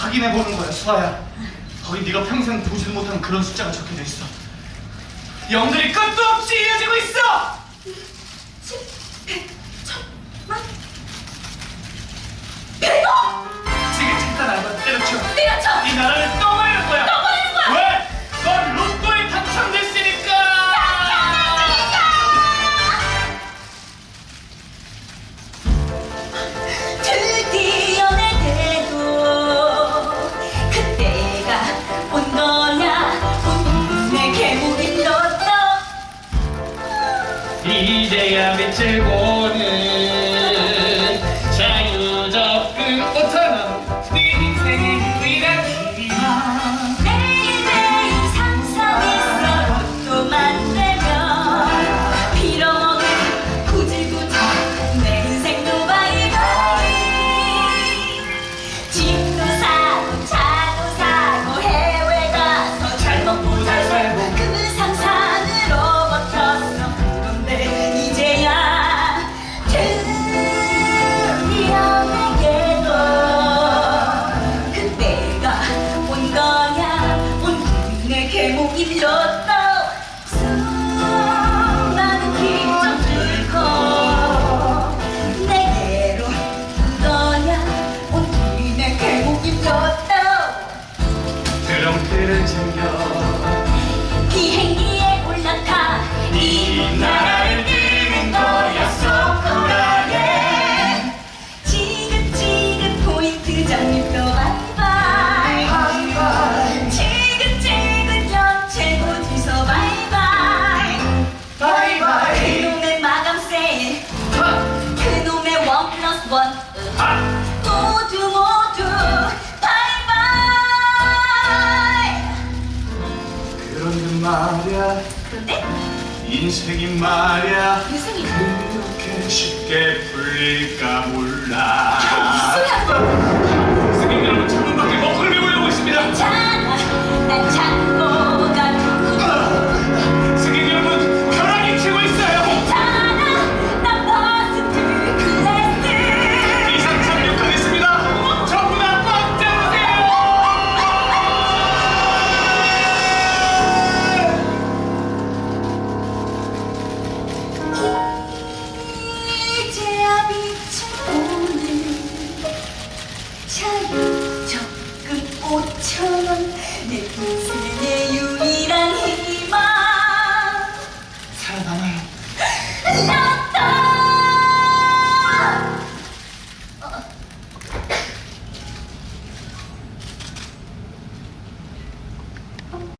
확인해 보는 거야, 수아야. 거기 네가 평생 보지도 못한 그런 숫자가 적혀져 있어. 영들이 끝도 없이 이어지고 있어. 만 백억 이제야 빛을 보는 드럼틀을 챙겨. 비행기에 올라타 이 나라를 뜨는 거야 소쿠라게 지긋지긋 포인트 장립도 바이바이 지긋지긋 연체 고지서 바이바이. 바이바이. 그놈의 마감 세일 하! 그놈의 원 플러스 원 인생이 말야. 유승이 그렇게 쉽게 풀릴까 몰라 천원 내 평생의 유일한 희망 사랑하나요?